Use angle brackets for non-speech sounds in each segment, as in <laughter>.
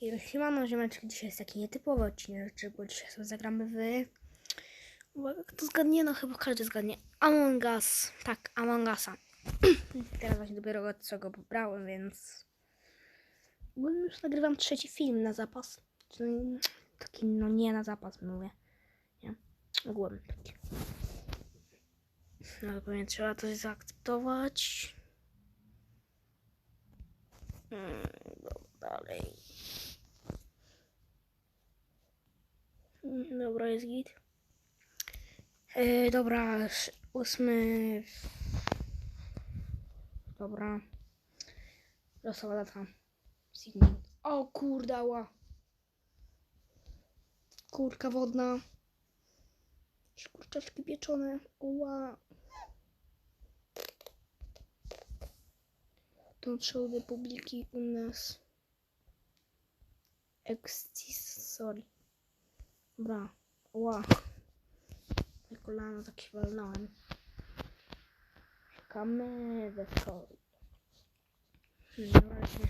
I siemano, ziomeczki, dzisiaj jest taki nietypowy odcinek, bo dzisiaj sobie zagramy w... Uwaga, kto zgadnie? No chyba każdy zgadnie. Among Us. Tak, Among Usa. <clears throat> Teraz właśnie dopiero go co go pobrałem, więc... Ogólnie już nagrywam trzeci film na zapas. Czyli taki, no nie na zapas mówię. Nie, ogółem taki. No to pewnie trzeba coś zaakceptować. Hmm, dalej. Mm, Dobra, jest git. E, dobra, ósmy. Dobra. Losowa data. Sigmund. O kurdała. Kurka wodna. Kurczaczki pieczone. Ła. To show Republiki u nas. Excisori. Dobra. Ła. Na kolano tak się walnąłem. Szukamy wesoły. No właśnie.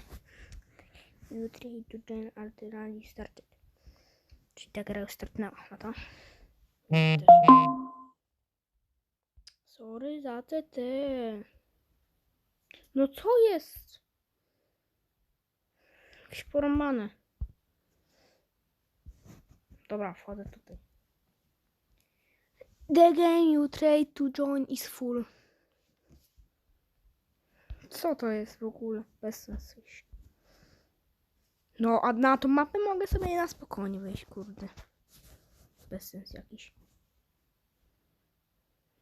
Jutro i tutaj alternali started. Czyli ta gra już startnęła, no to. Sorry za TT. No co jest? Jakieś porąbane. Dobra, wchodzę tutaj. The game you trade to join is full. Co to jest w ogóle? Bez sensu. No, a na tą mapę mogę sobie na spokojnie wejść, kurde. Bez sensu jakiś.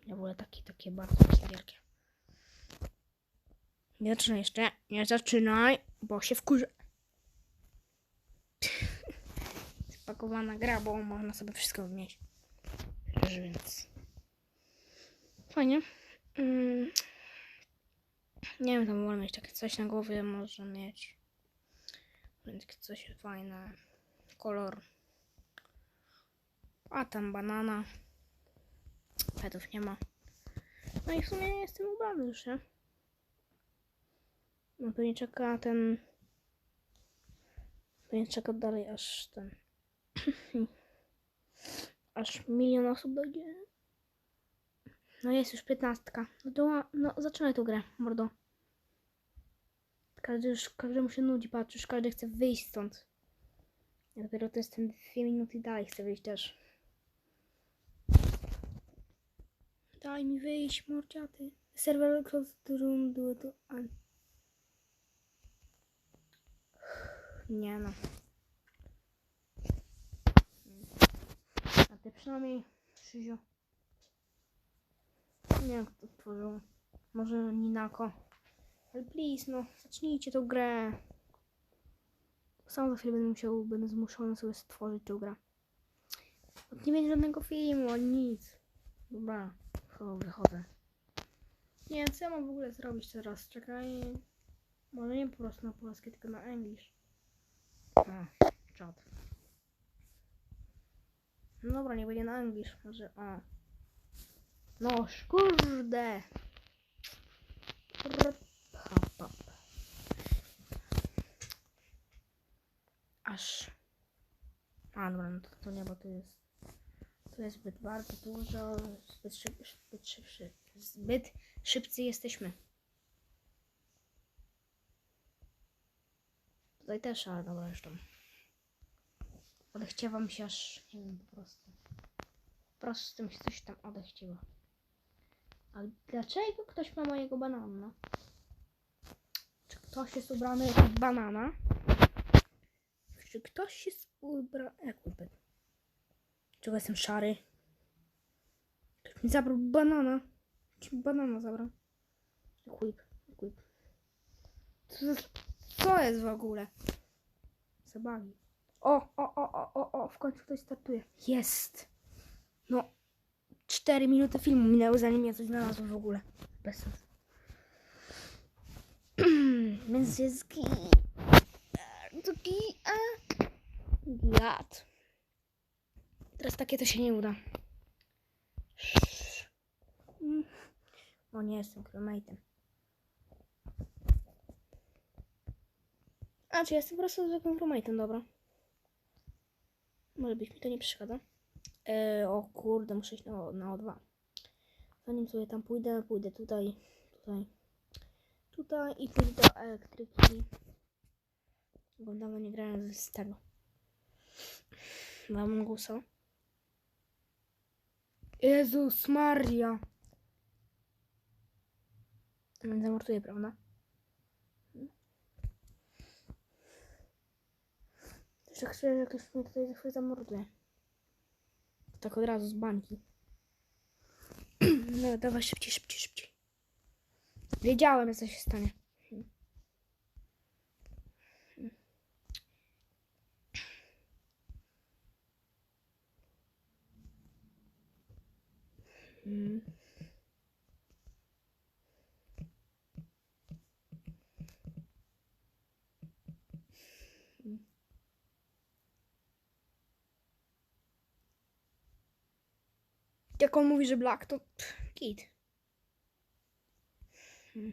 Ja wolę takie, takie bardzo wielkie. Nie zaczynaj jeszcze. Nie zaczynaj, bo się wkurzę. <laughs> Spakowana gra, bo można sobie wszystko wnieść. Więc... Fajnie. Mm. Nie wiem, tam można mieć takie coś na głowie, może mieć. Więc coś fajne. Kolor. A tam banana. Petów nie ma. No i w sumie jestem ubrany już, nie? No pewnie czeka ten... Pewnie czeka dalej aż ten... <clears throat> aż milion osób dojdzie. No jest już piętnastka. No to no, zaczynaj tą grę, mordo. Każdy już, każdemu się nudzi, patrz, już każdy chce wyjść stąd. Ja dopiero to jestem dwie minuty dalej, chcę wyjść też. Daj mi wyjść, mordziaty. Server close the room, to... an- Nie no. Przynajmniej, Krzyziu. Nie wiem, kto to tworzył. Może Ninako. Ale please, no, zacznijcie tą grę. Sam za chwilę będę musiał, będę zmuszony sobie stworzyć tą grę. Nie będzie żadnego filmu, ani nic. Dobra, chyba wychodzę. Nie wiem, co ja mam w ogóle zrobić teraz. Czekaj. Może nie po prostu na polskie, tylko na English. A, czad. No dobra, nie będzie na English. Może, a. No, kurde. Aż. A, dobra, no to, to nie, bo to jest. To jest zbyt bardzo dużo. Zbyt, szyb, zbyt szybszy. Zbyt szybcy jesteśmy. Tutaj też, ale dobra, już tam. Odechciewa mi się aż, nie wiem, po prostu. Po prostu się coś tam odechciewa. Ale dlaczego ktoś ma mojego banana? Czy ktoś jest ubrany jak banana? Czy ktoś jest ubrany jak upet? Czego jestem szary? Ktoś mi zabrał banana. Czy banana zabrał? Whip, whip. Co, co jest w ogóle? Zabawi. O, o, o, o, o, o, w końcu ktoś startuje. Jest. No, 4 minuty filmu minęły, zanim ja coś znalazłem w ogóle. Bez sensu. <clears throat> Więc jest gi... To gi... Giat. Teraz takie to się nie uda. O nie, jestem crewmate'em. A, czy jestem po prostu zwykłym roommate'em, dobra. Może być mi to nie przeszkadza. E, o kurde, muszę iść na, na O2. Zanim sobie tam pójdę, pójdę tutaj, tutaj, tutaj i pójdę do elektryki. Bo dawno nie grałem z tego. Mam gusa. Jezus Maria. Zamortuję, prawda? Tak szczerze, że ktoś mnie tutaj za chwilę zamorduje. Tak od razu z bańki. <clears throat> No, dawaj szybciej, szybciej, szybciej. Wiedziałem, co się stanie. Mm. Jak on mówi, że black, to pff, git. Hmm.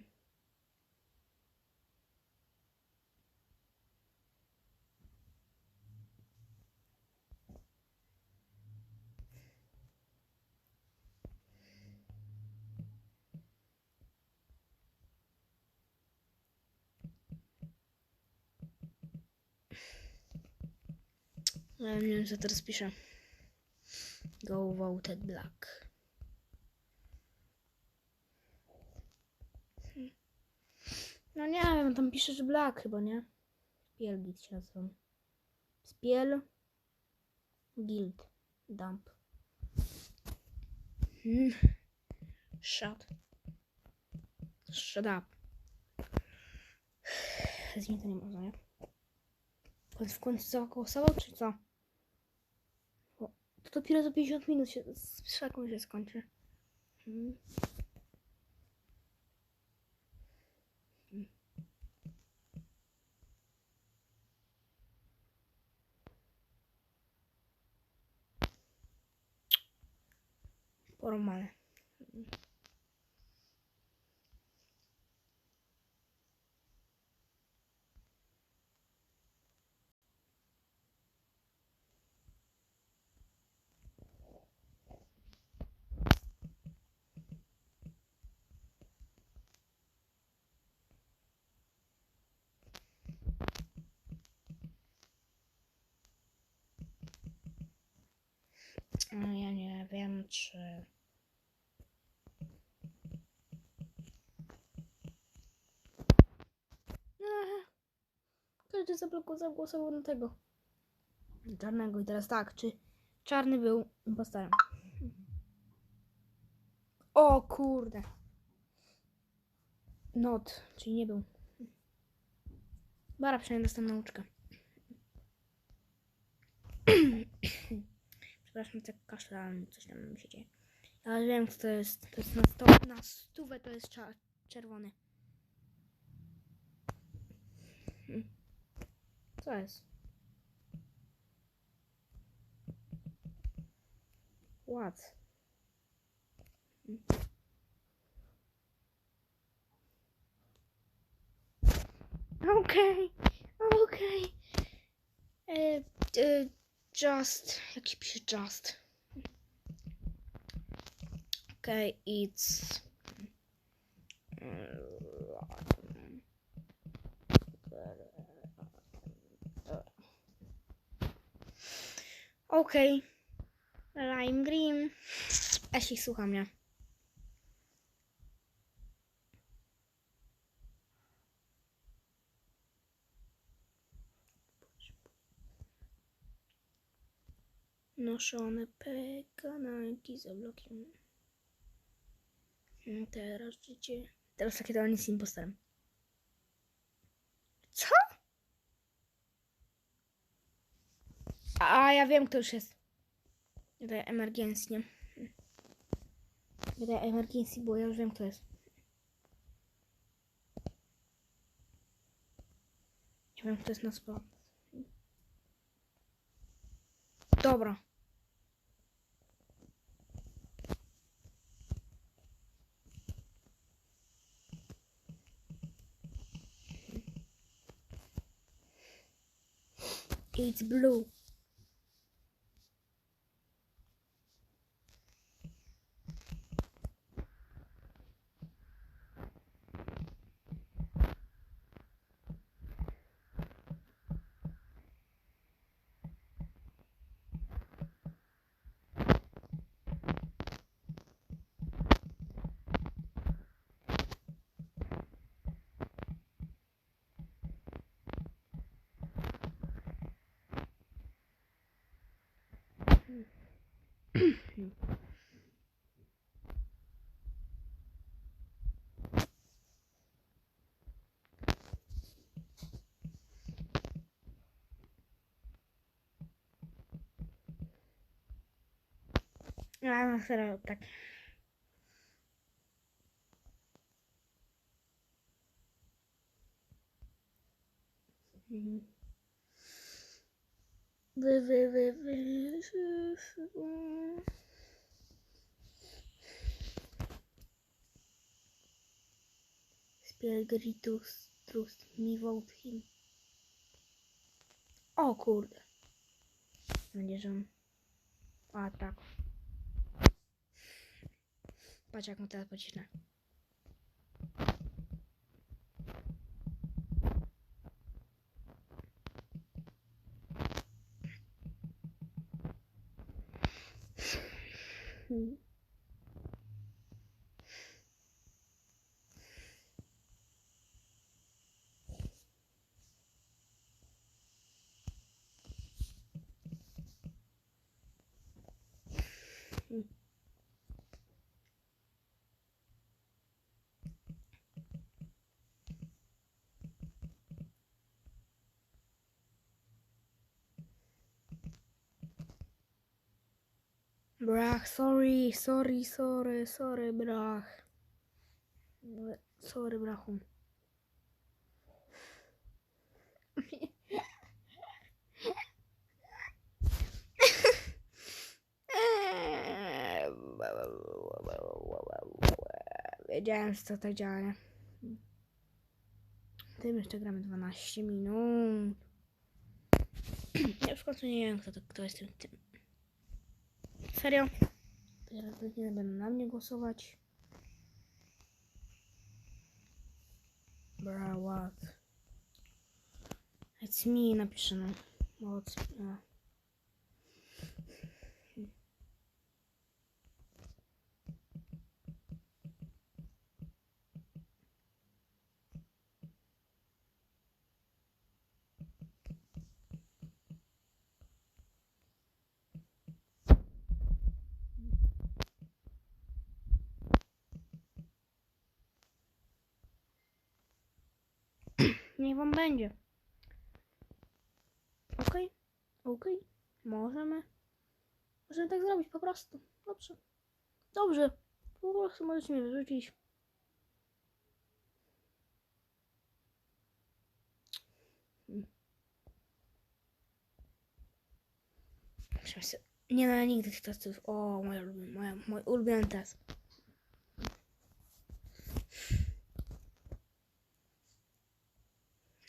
Ja nie wiem, co teraz piszę. Go voted black. No nie wiem, tam pisze, że black chyba, nie? Spiel git się. Spiel guild dump. Hmm. Shut. Shut up. Z nim to nie można, nie? W końcu- W końcu zagłosował, czy co? To dopiero za 50 minut się z szaką się skończy. Hmm. A Ja nie wiem, czy. Aha. Każdy zablokował, zagłosował na tego. Czarnego. I teraz tak, czy czarny był impostorem? O kurde. Not, czyli nie był. Bara przynajmniej dostał nauczkę. <clears throat> Przepraszam, tak kaszlałem, coś tam mi się dzieje. Ale wiem, co to jest. To jest na, sto, na stówę, to jest czerwony. Hmm. Co jest? What? Hmm. Okej, okej. E, e, Just, jak się pisze just? Okay, it's. Okej. Lime green. Jeśli słucha mnie. Noszone pekananki z oblokiem. Mm, Teraz życie. Teraz takie to nic z impostorem. Co? A ja wiem, kto już jest. Wydaje emergency, nie? Wydaje emergency, bo ja już wiem, kto jest. Ja wiem, kto jest na spot. Dobra. It's blue. Ja na serio tak. Mhm. Wy, wy, wy, wy. Spiritus trust me vote him. O kurde. Będzie, że on... A tak. Patrz jak mu teraz pocisnę. Hmm. Brach, sorry, sorry, sorry, sorry, brach. Sorry, brachu. Wiedziałem, że to nie? Tym jeszcze gramy 12 minut. <clears throat> Ja w końcu nie wiem, kto, to, kto jest tym, tym. Na mnie głosować. Bra, what? It's me, napiszę no. Moc, no. Niech wam będzie. Okej, okej, możemy. Możemy tak zrobić po prostu. Dobrze. Dobrze. Po prostu możecie mnie wyrzucić. Hmm. Nie no, ja nigdy tych testów. O, moja, moja, mój ulubiony test.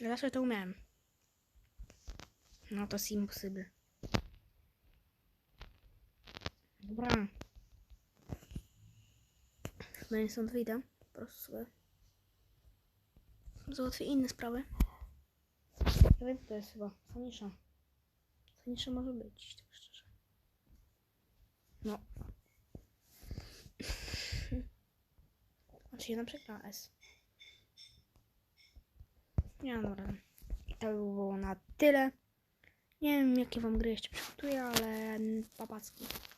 Ja zawsze to umiałem. No to jest impossible. Dobra. Nie stąd wyjdę. Po prostu sobie załatwię inne sprawy. Ja wiem, to jest chyba Sanisza. Sanisza może być, tak szczerze. No. <laughs> Znaczy jedna przegrała S. Nie, dobra. I to by było na tyle. Nie wiem, jakie wam gry jeszcze przygotuję, ale papacki.